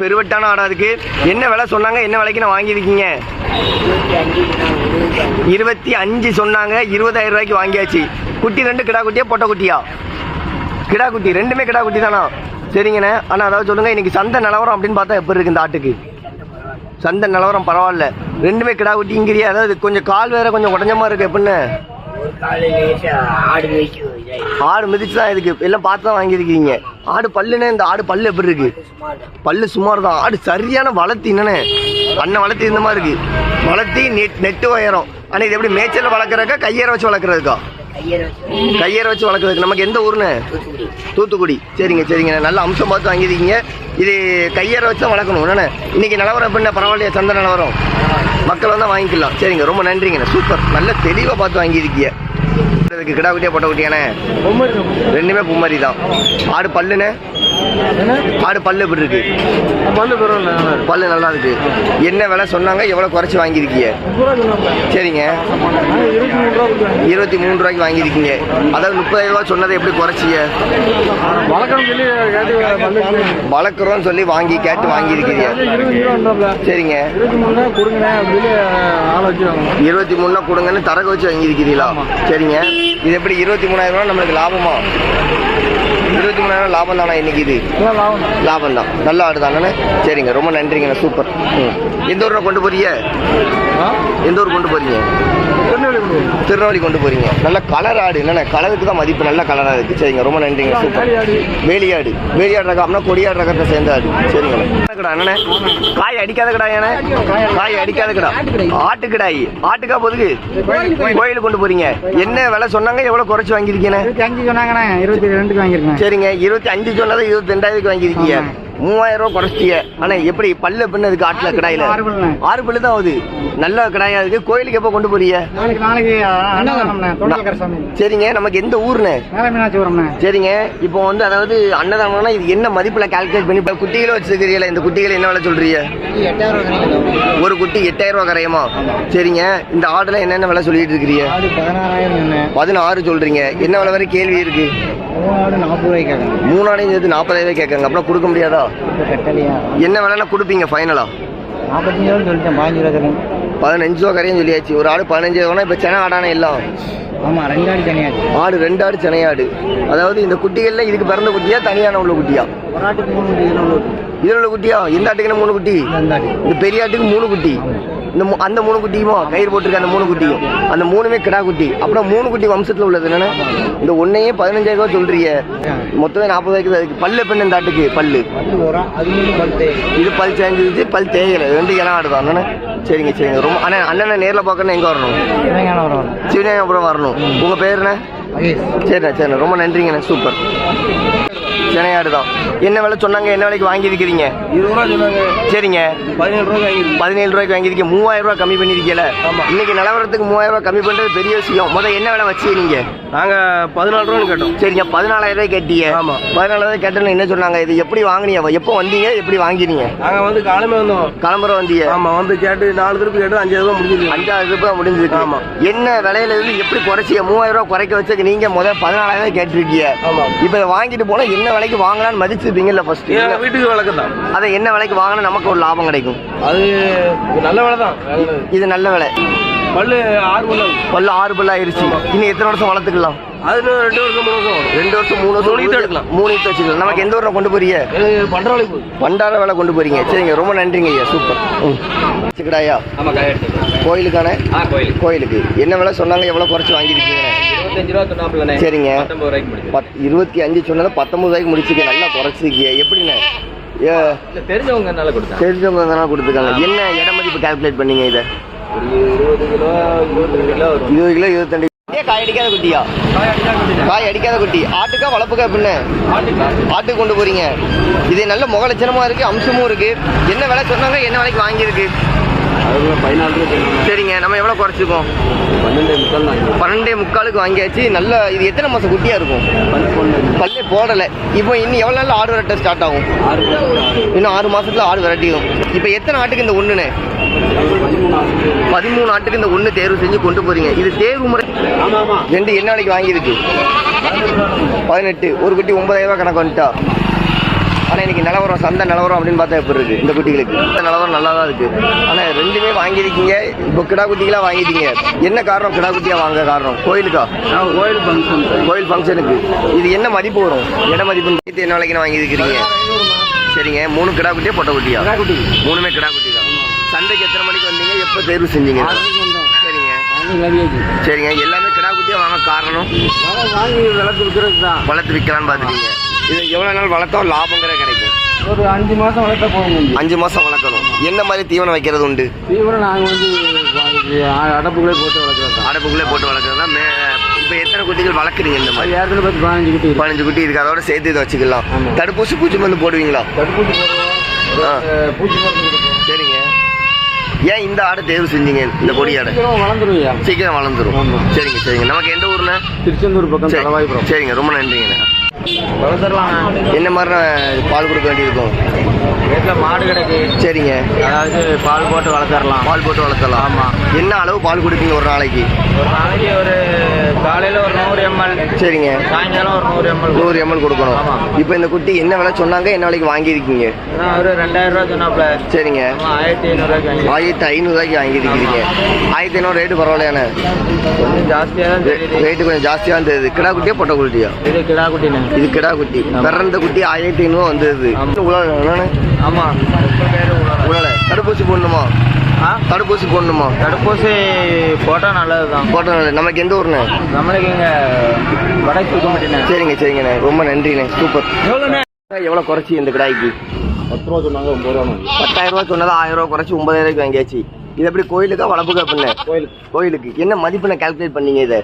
பெருவட்டான ஆடா இருக்கு என்ன விலை சொன்னாங்க? என்ன விலைக்கு நான் வாங்கியிருக்கீங்க? இருபத்தி அஞ்சு சொன்னாங்க. இருபதாயிரம் ரூபாய்க்கு வாங்கியாச்சு. குட்டி ரெண்டு கிடா குட்டியா பொட்டை குட்டியா? கிடா குட்டி. ரெண்டுமே கிடா குட்டி தானா? சரிங்கண்ணே. ஆனால் அதாவது சொல்லுங்க இன்னைக்கு சந்தை நிலவரம் அப்படின்னு பார்த்தா எப்படி இருக்கு இந்த ஆட்டுக்கு? சந்தை நிலவரம் பரவாயில்ல. ரெண்டுமே கிடா குட்டிங்கிறியா அதாவது கொஞ்சம் கால் வேற கொஞ்சம் உடஞ்ச மாதிரி இருக்கு. எப்படின்னு ஆடு மேய்ச்சி ஆடு மிதிச்சு தான் இதுக்கு. எல்லாம் பார்த்து தான் வாங்கியிருக்கீங்க. ஆடு பல்லுனே இந்த ஆடு பல்லு எப்படி இருக்கு? பல்லு சுமார் தான் ஆடு சரியான வளர்த்தி என்னண்ணே? அண்ணன் வளர்த்தி இந்த மாதிரி இருக்கு. வளர்த்தி நெட் நெட்டு உயரம். ஆனால் இது எப்படி மேய்ச்சல் வளர்க்குறக்கா கையேற வச்சு வளர்க்குறதுக்கா? கையரை வச்சு வளர்க்குறதுக்கு நமக்கு எந்த ஊருண்ணே தூத்துக்குடி. சரிங்க சரிங்க. நல்ல அம்சம் பார்த்து வாங்கியிருக்கீங்க. இது கையரை வச்சு தான் வளர்க்கணும். என்னென்ன இன்னைக்கு நிலவரம் எப்படின்னா பரவாயில்லையா சந்தை நிலவரம். மக்கள் வந்து வாங்கிக்கலாம். சரிங்க ரொம்ப நன்றிங்கண்ணே. சூப்பர். நல்ல தெளிவாக பார்த்து வாங்கியிருக்கீங்க. கிடா குட்டியா பொட்டை குட்டியானே ரெண்டுமே பூமாரி தான். ஆடு பல்லுண்ணே? ஆடு பல்லு எப்படி இருக்கு? பல்லு நல்லா இருக்கு. என்ன விலை சொன்னாங்க? எவ்வளோ குறைச்சி வாங்கியிருக்கீங்க? சரிங்க. இருபத்தி மூணு ரூபாய்க்கு வாங்கியிருக்கீங்க. அதாவது முப்பதாயிரம் ரூபா சொன்னதை எப்படி குறைச்சிங்க வளர்க்குறோம்னு சொல்லி வாங்கி கேட்டு வாங்கியிருக்கீங்க. சரிங்க. இருபத்தி மூணுனா கொடுங்கன்னு தரகு வச்சு வாங்கியிருக்கிறீங்களா சரிங்க. இது எப்படி இருபத்தி மூணாயிரம் ரூபா நம்மளுக்கு லாபமா? இருபத்தி மூணாயிரம் லாபம் தானா இன்னைக்கு இது? லாபம் தான். நல்ல ஆடு தானே சரிங்க ரொம்ப நன்றிங்கண்ணா சூப்பர். ம். எந்த ஊரில் கொண்டு போறீங்க? எந்த ஊர் கொண்டு போறீங்க? திருநெல்வேலி கொண்டு போறீங்க. நல்ல கலர் ஆடு என்னண்ணே கலருக்கு தான் மதிப்பு நல்ல கலராக இருக்கு. சரிங்க ரொம்ப நன்றிங்க சூப்பர். வேலையாடு. வேலியாடு வேலியாடு ரகம்னா கொடியாடு ரகத்தை சேர்ந்த ஆடு. சரிங்களா கடா அண்ணே காய் அடிக்காத கடா ஏண்ணே காய் அடிக்காத கடா ஆட்டு கிடாய் ஆட்டுக்கா போதுக்கு? கோயிலுக்கு கொண்டு போறீங்க. என்ன விலை சொன்னாங்க? எவ்வளவு குறைச்சு வாங்கியிருக்கீங்க? சொன்னாங்கண்ணே. இருபத்தி ரெண்டுக்கு வாங்கியிருக்கேன். சரிங்க. இருபத்தி அஞ்சு சொன்னதை இருபத்தி ரெண்டாயிரத்துக்கு வாங்கியிருக்கீங்க. மூவாயிரம் ரூபா குறைச்சிட்டீங்க ஆனா எப்படி பல்ல பின்ன இதுக்கு ஆட்டுல கிடாயில? ஆறு பல்லு. தான் ஆகுது. நல்ல கிடாயா இருக்கு. கோயிலுக்கு எப்போ கொண்டு போறீங்க? சரிங்க நமக்கு எந்த ஊர்னே சரிங்க இப்போ வந்து அதாவது அன்னதானம்னா இது என்ன மதிப்புல கால்குலேட் பண்ணி இப்போ குட்டிகளை வச்சிருக்கிறீங்களா இந்த குட்டிகள் என்ன விலை சொல்றீங்க? எட்டாயிரம் ஒரு குட்டி எட்டாயிரம் ரூபா கரையுமா? சரிங்க இந்த ஆடுல என்னென்ன விலை சொல்லிட்டு இருக்கிறீங்க? பதினாறு சொல்றீங்க. என்ன விலை வரை கேள்வி இருக்கு? மூணு ஆடையும் சேர்த்து நாற்பதாயிரம் கேட்காங்க அப்புறம் கொடுக்க முடியாதா? என்ன விலைன்னா கொடுப்பீங்க ஃபைனலா நாற்பத்தஞ்சு ரூபா சொல்லிட்டேன் பதினஞ்சு ரூபா கரையும் சொல்லியாச்சு. ஒரு ஆடு பதினஞ்சு ரூபா இப்போ சென ஆடானே எல்லாம். ஆமாம் ரெண்டு ஆடு தனியாச்சு ஆடு ரெண்டு ஆடு செனையாடு. அதாவது இந்த குட்டிகள்ல இதுக்கு பிறந்த குட்டியா தனியான உள்ள குட்டியா? ஒரு ஆட்டுக்கு மூணு குட்டி இதில் உள்ள குட்டியா? எந்த ஆட்டுக்குன்னு மூணு குட்டி? இந்த பெரிய ஆட்டுக்கு மூணு குட்டி. இந்த அந்த மூணு குட்டியுமோ? கயிறு போட்டிருக்க அந்த மூணு குட்டியும். அந்த மூணுமே கிடா குட்டி. அப்புறம் மூணு குட்டி வம்சத்துல உள்ளது என்னன்னா இந்த ஒன்னையே பதினஞ்சாயிரம் ரூபாய் சொல்றீங்க. மொத்தமே நாற்பதாயிரம் தான் அதுக்கு பல்லு பெண்ணு இந்த ஆட்டுக்கு? பல்லு. இது பல் சேஞ்சிருச்சு பல் தேயலை ரெண்டு இடம் ஆடுதான் அண்ணனே சரிங்க சரிங்க. ரொம்ப அண்ணா அண்ணனை நேரில் பார்க்கணும் எங்கே வரணும்? இறங்கான வரும் வரணும் உங்கள் பேர் என்ன? மகேஷ். சரிண்ணா சரிண்ணா. ரொம்ப நன்றிங்கண்ணே. சூப்பர். சென்னையாடு தான் என்ன விலை சொன்னாங்க? என்ன விலைக்கு வாங்கியிருக்கிறீங்க இருபது ரூபா சொன்னாங்க. சரிங்க. பதினேழு ரூபா வாங்கிருக்கு பதினேழு ரூபாய்க்கு வாங்கியிருக்கீங்க மூவாயிரம் ரூபாய் கம்மி பண்ணியிருக்கீல இன்னைக்கு நிலவரத்துக்கு மூவாயிரம் ரூபாய் கம்மி பண்ணுறது பெரிய விஷயம். முதல் என்ன விலை வச்சு நீங்க? நாங்கள் பதினாலு ரூபான்னு கேட்டோம். சரிங்க பதினாலாயிரம் ரூபாய் கேட்டீங்க. ஆமா. பதினாலாயிரம் கேட்டேன்னு என்ன சொன்னாங்க? இது எப்படி வாங்குனீங்க? எப்போ வந்தீங்க? எப்படி வாங்கினீங்க? நாங்கள் வந்து காலமே வந்தோம். கிளம்புற வந்தீங்க. ஆமாம் வந்து கேட்டு நாலு திருப்பி கேட்டு அஞ்சாயிரம் ரூபா முடிஞ்சது அஞ்சாயிரம் ரூபாய் முடிஞ்சிருக்கு. ஆமா. என்ன விலையில இருந்து எப்படி குறைச்சிங்க? மூவாயிரம் ரூபாய் குறைக்க வச்சதுக்கு நீங்க முதல் பதினாலாயிரம் கேட்டிருக்கீங்க. ஆமா. இப்போ வாங்கிட்டு போனா என்ன விலைக்கு வாங்கலாம்னு மதிச்சிருப்பீங்கல்ல ஃபர்ஸ்ட் வீட்டுக்கு வழக்கம் தான் அதை என்ன விலைக்கு வாங்கினா நமக்கு ஒரு லாபம் கிடைக்கும்? அது நல்ல வேலை தான். இது நல்ல விலை. பல்லு ஆறு பல்லு. பல்லு ஆறு பல்லு ஆயிருச்சு. இன்னும் எத்தனை வருஷம் வளர்த்துக்கலாம்? அது இன்னும் ரெண்டு வருஷம் மூணு வருஷம் ரெண்டு வருஷம் மூணு வருஷம் மூணு எடுக்கலாம். மூணு ஈத்து வச்சுக்கலாம். நமக்கு எந்த ஊரில் கொண்டு போறீங்க? போகுது. பண்டார வேலை கொண்டு போறீங்க. சரிங்க ரொம்ப நன்றிங்க ஐயா. சூப்பர். வச்சுக்கடாயா? கோயிலுக்கான? கோயிலுக்கு. என்ன விலை சொன்னாங்க எவ்வளோ குறைச்சி வாங்கியிருக்கீங்க? சொன்னாப்புலண்ணே. சரிங்க. இருபத்தி அஞ்சு சொன்னதை பத்தொம்பது ரூபாய்க்கு முடிச்சிக்க நல்லா குறைச்சிருக்கீங்க. எப்படிண்ணே? தெரிஞ்சவங்க என்னால் கொடுத்தேன் தெரிஞ்சவங்க தானே கொடுத்துருக்காங்க. என்ன இட மதிப்பு கால்குலேட் பண்ணீங்க இதை? இருபது கிலோ இருபது கிலோ இருபத்தஞ்சு ஏ காய் அடிக்காத குட்டியா? காய் அடிக்காத குட்டி. ஆட்டுக்கா வளர்ப்புக்கா பின்ன ஆட்டுக்கு கொண்டு போறீங்க. இது நல்ல முகலட்சணமா இருக்கு அம்சமும் இருக்கு. என்ன விலை சொன்னாங்க என்ன விலைக்கு வாங்கியிருக்கு? சரிங்க நம்ம எவ்வளோ குறைச்சிருக்கோம்? பன்னெண்டு பன்னெண்டே முக்காலுக்கு வாங்கியாச்சு. நல்ல இது எத்தனை மாதம் குட்டியாக இருக்கும்? பல்லு பல்லே போடலை. இப்போ இன்னும் எவ்வளோ நாள் ஆடு விரட்ட ஸ்டார்ட் ஆகும்? இன்னும் ஆறு மாதத்தில் ஆடு விரட்டிடும் இப்போ எத்தனை ஆட்டுக்கு இந்த ஒன்றுன்னு பதிமூணு ஆட்டுக்கு இந்த ஒண்ணு தேர்வு செஞ்சு கொண்டு போறீங்க. இது தேர்வு முறை ரெண்டு என்ன நாளைக்கு வாங்கியிருக்கு? பதினெட்டு. ஒரு குட்டி ஒன்பதாயிரம் ரூபாய் கணக்கு வந்துட்டா. ஆனால் இன்னைக்கு நிலவரம் சந்தை நிலவரம் அப்படின்னு பார்த்தா எப்படி இருக்கு இந்த குட்டிகளுக்கு? இந்த நிலவரம் நல்லா தான் இருக்கு. ஆனால் ரெண்டுமே வாங்கியிருக்கீங்க. இப்போ கிடா குட்டிகளா வாங்கிட்டீங்க. என்ன காரணம்? கிடா குட்டியா வாங்க காரணம்? கோயிலுக்கா? நான் கோயில் ஃபங்க்ஷன் கோயில் ஃபங்க்ஷனுக்கு இது என்ன மதிப்பு வரும்? இட மதிப்பு என்ன விலைக்கு வாங்கியிருக்கிறீங்க? சரிங்க. மூணு கிடா குட்டியா பொட்டை குட்டியா? குட்டி. மூணுமே கிடா குட்டி தான் சந்தைக்கு எத்தனை மணிக்கு வந்தீங்க? எப்போ தேர்வு செஞ்சீங்க? சரிங்க. சரிங்க. எல்லாமே கிடா குட்டியா வாங்க காரணம்? வாங்கி விளக்கு விற்கிறது தான் வளர்த்து விற்கலான்னு பார்த்துட்டீங்க. இது எவ்வளோ நாள் வளர்த்தோம் லாபங்கிற கிடைக்கும் ஒரு அஞ்சு மாசம் வளர்த்தா போகும் அஞ்சு மாதம் வளர்க்கணும். என்ன மாதிரி தீவனம் வைக்கிறது உண்டு? தீவிரம் நாங்கள் வந்து அடப்புகளே போட்டு வளர்க்குறோம் தான். அடைப்புக்குள்ளே போட்டு வளர்க்குறது தான். மே இப்போ எத்தனை குட்டிகள் வளர்க்குறீங்க இந்த மாதிரி? ஏற்கனவே பத்து பதினஞ்சு குட்டி. பதினஞ்சு குட்டி இருக்கு. அதோட சேர்த்து இதை வச்சுக்கலாம். தடுப்பூசி பூச்சி மருந்து போடுவீங்களா? தடுப்பூசி பூச்சி மருந்து ஏன் இந்த ஆடை தேர்வு செஞ்சீங்க? இந்த கொடி ஆடை? வளர்ந்துருவியா? சீக்கிரம் வளர்ந்துரும். சரிங்க சரிங்க. நமக்கு எந்த ஊர்ண்ணே திருச்செந்தூர் பக்கம் சரிங்க. ரொம்ப நன்றிங்கண்ணே என்ன மாதிரி பால் கொடுக்க வேண்டியிருக்கும்? வீட்டில் மாடு கிடக்கு. சரிங்க. அதாவது பால் போட்டு வளர்த்துடலாம் பால் போட்டு வளர்த்தலாம் ஆமா. என்ன அளவு பால் கொடுப்பீங்க ஒரு நாளைக்கு? ஒரு நாளைக்கு ஒரு காலையில் ஒரு நூறு எம்எல். சரிங்க. சாயங்காலம் ஒரு நூறு எம்எல் நூறு எம்எல் கொடுக்கணும். ஆமா. இப்போ இந்த குட்டி என்ன விலை சொன்னாங்க? என்ன விலைக்கு வாங்கியிருக்கீங்க? ஒரு ரெண்டாயிரம் ரூபா சொன்னாப்ல சரிங்க. ஆயிரத்தி ஐநூறுரூவாய்க்கு ஆயிரத்தி ஐநூறுரூவாய்க்கு வாங்கியிருக்கீங்க ஆயிரத்தி ஐநூறு ரேட்டு பரவாயில்லையாண்ணே? கொஞ்சம் ஜாஸ்தியாக தான் தெரியுது. ரேட்டு கொஞ்சம் ஜாஸ்தியாக இருந்தது கிடா குட்டியா பொட்டை குட்டியா? இது கிடா குட்டினு இது கிடா குட்டி. பிறந்த குட்டி ஆயிரத்தி ஐநூறு வந்தது. ஆமா. உலக என்னண்ணே ஆமாம் உலக. தடுப்பூசி போடணுமா? ஆ? தடுப்பூசி போடணுமா? தடுப்பூசி போட்டால் நல்லது தான் போட்டோம் நமக்கு எந்த ஊர்ண்ணே? நம்மளுக்கு இங்கே வடக்கு தூக்க மாட்டேன் சரிங்க சரிங்கண்ணே. ரொம்ப நன்றிண்ணே. சூப்பர். எவ்வளோண்ணே? எவ்வளோ குறைச்சி இந்த கிடாய்க்கு? பத்து ரூபா சொன்னாங்க ஒம்பது ரூபா பத்தாயிரம் ரூபா சொன்னது ஆயிரம் ரூபா குறைச்சி ஒன்பதாயிரம் ரூபாய்க்கு வாங்கியாச்சு. இது எப்படி கோயிலுக்கா வளர்ப்புக்கா பண்ண கோயிலுக்கு. கோயிலுக்கு. என்ன மதிப்பு கால்குலேட் பண்ணீங்க இதை?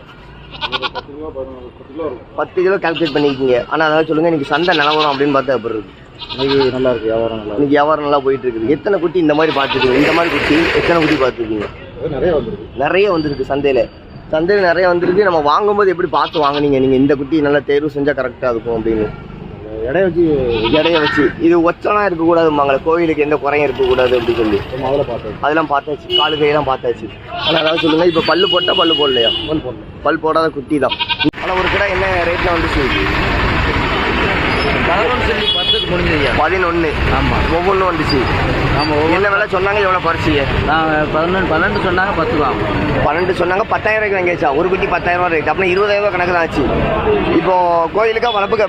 பத்து கிலோ கால்குலேட் பண்ணிருக்கீங்க. ஆனால் அதாவது சொல்லுங்க இன்னைக்கு சந்தை நிலவரம் அப்படின்னு பார்த்தா எப்படி இருக்கு? இன்னைக்கு நல்லா இருக்கு வியாபாரம் நல்லா இன்னைக்கு வியாபாரம் நல்லா போயிட்டு இருக்குது. எத்தனை குட்டி இந்த மாதிரி பார்த்துருக்கீங்க? இந்த மாதிரி குட்டி எத்தனை குட்டி பார்த்துருக்கீங்க? நிறைய வந்துருக்கு. நிறைய வந்திருக்கு சந்தையில். சந்தையில் நிறைய வந்திருக்கு. நம்ம வாங்கும்போது எப்படி பார்த்து வாங்குனீங்க? நீங்கள் இந்த குட்டி நல்லா தேர்வு செஞ்சால் கரெக்டாக இருக்கும் அப்படின்னு. இடைய வச்சு இடைய வச்சு. இது ஒச்சனா இருக்கக்கூடாதுமாங்களே கோயிலுக்கு எந்த குறையும் இருக்கக்கூடாது அப்படி சொல்லி. முதல்ல பார்த்தேன் அதெல்லாம் பார்த்தாச்சு காலு கையெல்லாம் பார்த்தாச்சு. ஆனால் அதாவது சொல்லுங்க இப்போ பல்லு போட்டால் பல்லு போடலையா? ஃபோன் போடணும் பல் போடாத குட்டி தான். ஆனால் ஒரு கடை என்ன ரேட்டில் வந்துச்சு? பதினொன்று ஆமாம் ஒவ்வொன்றும் வந்துச்சு. ஆமாம் என்ன விலை சொன்னாங்க எவ்வளோ பறிச்சிங்க நான் பதினொன்று பன்னெண்டு சொன்னாங்க பத்து ரூபா பன்னெண்டு சொன்னாங்க பத்தாயிரம் ரூபாய்க்கு வாங்கியாச்சா? ஒரு குட்டி பத்தாயிரம் ரூபாய் ரேட் அப்படின்னா இருபதாயிரம் கணக்கு தான் ஆச்சு. இப்போ கோயிலுக்கா வளர்ப்புக்கா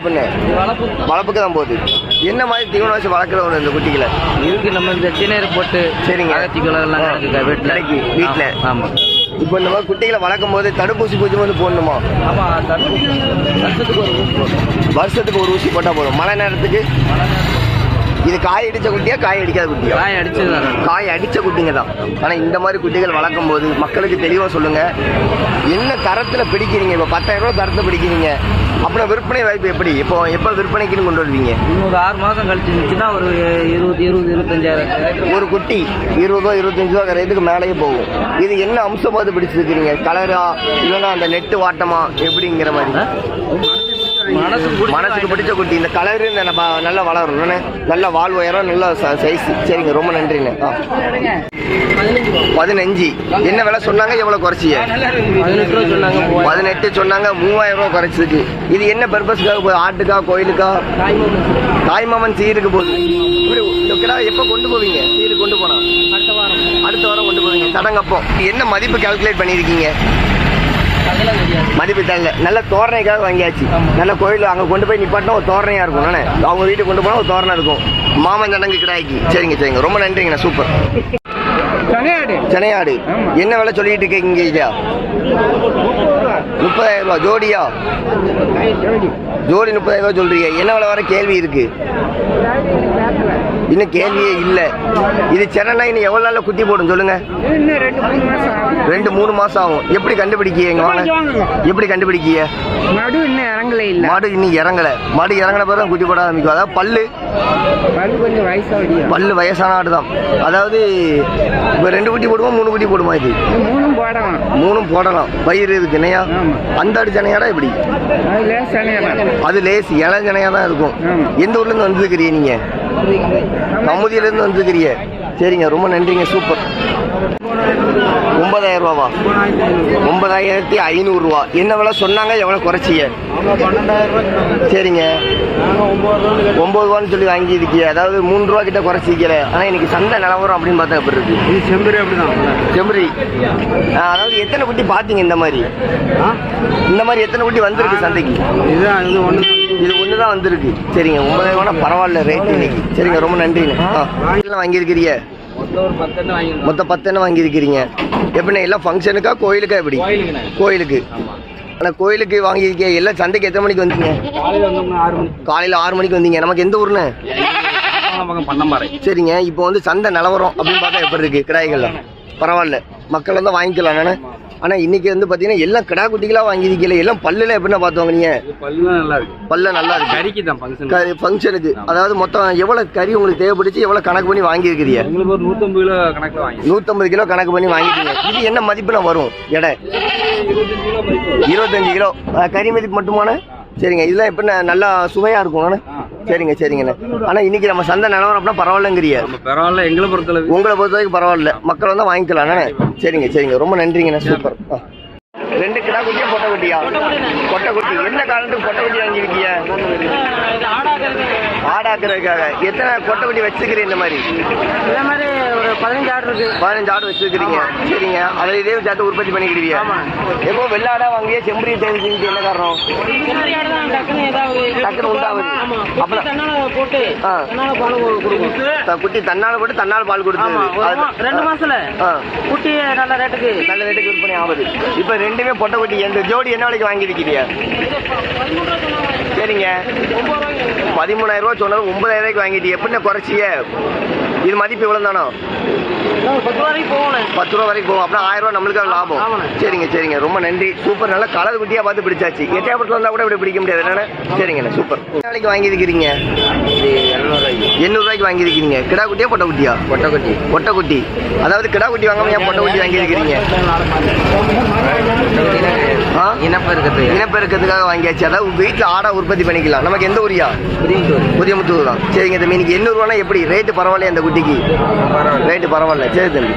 வளர்ப்பு வளர்ப்புக்கு தான். போகுது. என்ன மாதிரி தீவனம் வச்சு வளர்க்குறவங்க இந்த குட்டிகளை? இருக்கு நம்ம இந்த சீனர் போட்டு சரிங்க. அகத்தி எல்லாம் கிடைக்குது வீட்டில் வீட்ல. ஆமாம் இப்போ இந்த மாதிரி குட்டிகளை வளர்க்கும் போது தடுப்பூசி பூச்சி வந்து போடணுமா? ஆமாம் தடுப்பு வருஷத்துக்கு ஒரு ஊசி. வருஷத்துக்கு ஒரு ஊசி போட்டால் போதும். மழை நேரத்துக்கு இது காய் அடிச்ச குட்டியா காய் அடிக்காத குட்டியா? காய் அடிச்சு தரேன் காய் அடிச்ச குட்டிங்க தான். ஆனால் இந்த மாதிரி குட்டிகள் வளர்க்கும் போது மக்களுக்கு தெளிவாக சொல்லுங்க. என்ன தரத்தில் பிடிக்கிறீங்க? இப்போ பத்தாயிரம் ரூபா தரத்தில் பிடிக்கிறீங்க. அப்புறம் விற்பனை வாய்ப்பு எப்படி? இப்போ எப்போ விற்பனைக்குன்னு கொண்டு வருவீங்க? இன்னொரு ஆறு மாதம் கழிச்சு இருந்துச்சுன்னா ஒரு இருபது இருபது இருபத்தஞ்சாயிரம். ஒரு குட்டி இருபது ரூபா இருபத்தஞ்சு ரூபா ரேட்டுக்கு மேலேயே போகும். இது என்ன அம்சம் பார்த்து பிடிச்சிருக்கிறீங்க? கலரா? இல்லைன்னா அந்த நெட்டு வாட்டமா? எப்படிங்கிற மாதிரி. மனசுக்கு பிடிச்ச குட்டி. இந்த கலரு நல்லா வளரும்? நல்ல வால் உயரம் நல்ல சைஸ் சரிங்க ரொம்ப நன்றிண்ணே. பதினஞ்சு என்ன விலை சொன்னாங்க? எவ்வளவு குறைச்சிய பதினெட்டு ரூபா சொன்னாங்க மூவாயிரம். ரூபாய் குறைச்சிருக்கு. இது என்ன பர்பஸ்க்காக போகுது ஆட்டுக்கா கோயிலுக்கா? தாய்மாமன் சீருக்கு போகுது இப்படி இந்த கிடா எப்போ கொண்டு போவீங்க? சீரு கொண்டு போனா? அடுத்த வாரம். அடுத்த வாரம் கொண்டு போவீங்க. சடங்கப்போ. என்ன மதிப்பு கால்குலேட் பண்ணியிருக்கீங்க? மதிப்பு தரல நல்ல தோரணைக்காக வாங்கியாச்சு. நல்ல கோயில் அங்கே கொண்டு போய் நிப்பாட்டினா ஒரு தோரணையா இருக்கும். நானே அவங்க வீட்டுக்கு கொண்டு போனால் ஒரு தோரணை இருக்கும். மாமன் சடங்கு கிடாய்க்கு. சரிங்க சரிங்க. ரொம்ப நன்றிங்கண்ணா. சூப்பர். சென்னையாடு. என்ன விலை சொல்லிட்டு இருக்கீங்க ஐயா முப்பதாயிரம் ரூபா. ஜோடியா? ஜோடி முப்பதாயிரம் ரூபா சொல்றீங்க. என்ன விலை வர கேள்வி இருக்கு? இன்னும் கேள்வியே இல்லை. இது சென்னை இன்னும் எவ்வளோ நாளில் குட்டி போடும் சொல்லுங்க. ரெண்டு மூணு மாசம் ஆகும். எப்படி கண்டுபிடிக்கீங்க எங்க எப்படி கண்டுபிடிக்கீங்க நடு இன்னும் இறங்கல இல்ல. மாடு இன்னும் இறங்கல. மாடு இறங்கின பிறகு குட்டி போட ஆரம்பிக்கும் அதாவது பல்லு. பல் கொஞ்சம் வயசாடியா பல்லு வயசான ஆடு தான் அதாவது இப்போ ரெண்டு குட்டி போடுமா மூணு குட்டி போடுமா இது? மூணும் போடலாம். மூணும் போடலாம். வயிறு இருக்கு ஆமா. அந்த ஆடு ஜனையாடா இப்படி? அது லேசான அது லேஸ் தான் இருக்கும். எந்த ஊர்ல இருந்து வந்துருக்கிறீ நீங்க? கமுதியில இருந்து வந்துருக்கிறீ சரிங்க ரொம்ப நன்றிங்க சூப்பர். ஒன்பதாயிரம் ரூபாவா? ஒன்பதாயிரத்தி ஐநூறுரூவா என்ன விலை சொன்னாங்க? எவ்வளோ குறைச்சிங்க? சரிங்க. ஒம்பது ரூபான்னு சொல்லி வாங்கியிருக்கீங்க அதாவது மூணு ரூபா கிட்ட குறைச்சிக்கல ஆனால் இன்னைக்கு சந்தை நிலவரம் அப்படின்னு பார்த்தா எப்படி இருக்கு? இது செம்பரி அப்படிதான். செம்பரி. அதாவது எத்தனை குட்டி பார்த்தீங்க இந்த மாதிரி? இந்த மாதிரி எத்தனை குட்டி வந்திருக்கு சந்தைக்கு? இதுதான் இது ஒன்று இது ஒன்று தான் வந்திருக்கு. சரிங்க ஒன்பதாயிரம் பரவாயில்ல ரேட் இன்னைக்கு. சரிங்க ரொம்ப நன்றிங்க. ஆ எல்லாம் வாங்கியிருக்கிறீங்க? மொத்தம் பத்தெண்ணு பத்து எண்ணெய் வாங்கியிருக்கிறீங்க. எப்படிண்ணே எல்லாம் ஃபங்க்ஷனுக்கா கோயிலுக்கா எப்படி? கோயிலுக்கு. ஆனால் கோயிலுக்கு வாங்கியிருக்கீங்க. எல்லாம் சந்தைக்கு எத்தனை மணிக்கு வந்தீங்க? காலையில் ஆறு மணிக்கு. வந்தீங்க. நமக்கு எந்த ஊர்ண்ணே? சரிங்க இப்போ வந்து சந்தை நிலவரம் அப்படின்னு பார்த்தா எப்படி இருக்கு? கிடாய்கள்ல. பரவாயில்ல. மக்கள் வந்து வாங்கிக்கலாம் நானே ஆனால் இன்னைக்கு வந்து பார்த்தீங்கன்னா எல்லாம் கிடா குட்டிகளாக வாங்கியிருக்கீங்க எல்லாம் பல்லுல எப்படின்னா பார்த்து இது பல்லுலாம் நல்லா இருக்கு. பல்ல நல்லா இருக்கு. கறிக்கு தான் ஃபங்க்ஷன் ஃபங்க்ஷனுக்கு அதாவது மொத்தம் எவ்வளோ கறி உங்களுக்கு தேவைப்படுச்சு எவ்வளோ கணக்கு பண்ணி வாங்கியிருக்கிறீங்க? எங்களுக்கு ஒரு நூற்றம்பது கிலோ கணக்கில் வாங்கி நூற்றம்பது கிலோ கணக்கு பண்ணி வாங்கிட்டீங்க இது என்ன மதிப்புல வரும்? எடை? இருபத்தஞ்சு கிலோ கறி மதிப்பு மட்டுமாண்ணே? சரிங்க இதெல்லாம் எப்படி நல்லா சுவையா இருக்கும்ண்ணே சரிங்க சரிங்கண்ணே. ஆனால் இன்னைக்கு நம்ம சந்தை நிலவரம் அப்படின்னா பரவாயில்லங்கிறிய. நம்ம பரவாயில்ல எங்களை பொறுத்தளவு. உங்களை பொறுத்த வரைக்கும் பரவாயில்ல. மக்கள் வந்து வாங்கிக்கலாம்ண்ணே சரிங்க சரிங்க. ரொம்ப நன்றிங்கண்ணே சூப்பர். ஆ. ரெண்டு கிடா குட்டியா பொட்டை குட்டியா பொட்டை குட்டி என்ன காலத்துக்கு பொட்டை குட்டி வாங்கியிருக்கீங்க ஆடாக்குறதுக்காக. எத்தனை கொட்டை குட்டி வச்சுக்கிறீங்க இந்த மாதிரி? இதே மாதிரி ஒரு பதினஞ்சு ஆடு இருக்கு. பதினஞ்சு ஆடு வச்சிருக்கிறீங்க. சரிங்க. அதை இதே சேர்த்து உற்பத்தி பண்ணிக்கிடுவீங்க எப்போ வெள்ளாடா வாங்கிய செம்பரி தேவைக்கு என்ன காரணம்? டக்குனு உண்டாகுது. தன்னால போட்டு குட்டி தன்னால போட்டு தன்னால் பால் கொடுத்து ரெண்டு மாசத்துல. குட்டி நல்ல ரேட்டுக்கு. நல்ல ரேட்டுக்கு விற்பனை ஆகுது. இப்போ ரெண்டுமே பொட்டை குட்டி இந்த ஜோடி என்ன விலைக்கு வாங்கியிருக்கீங்க சரிங்க. பதிமூணாயிரம் ரூபா சொன்னது ஒன்பதாயிரம் ரூபாய்க்கு வாங்கிட்டு எப்படின்னா குறைச்சிய? இது மதிப்பு இவ்வளோ தானோ? பத்து ரூபா வரைக்கும் போகணும் பத்து ரூபா வரைக்கும் போகும். அப்படின்னா ஆயிரம் ரூபா நம்மளுக்கு லாபம். சரிங்க சரிங்க. ரொம்ப நன்றி. சூப்பர். நல்லா கலர் குட்டியா பார்த்து பிடிச்சாச்சு. எட்டாப்பட்டு வந்தா கூட இப்படி பிடிக்க முடியாது. என்னண்ணே? சரிங்கண்ணே சூப்பர். விலைக்கு வாங்கியிருக்கிறீங்க? எண்ணூறு ரூபாய்க்கு வாங்கியிருக்கிறீங்க. கிடா குட்டியா பொட்டை குட்டியா? பொட்டை குட்டி. பொட்டை குட்டி. அதாவது கிடா குட்டி வாங்காம ஏன் பொட்டை குட்டி வாங்கியிருக்கிறீங்க? ஆ? இனப்பெருக்கத்து இனப்பெருக்கத்துக்காக வாங்கியாச்சு. அதாவது வீட்டில் ஆடா உற்பத்தி பண்ணிக்கலாம். நமக்கு எந்த ஊரியா? புதியமுத்தூர் தான். சரிங்க தம்பி இன்னைக்கு எண்ணூறுவானா எப்படி? ரேட்டு பரவாயில்லையா அந்த குட்டிக்கு? ரேட்டு பரவாயில்ல. சரி தம்பி.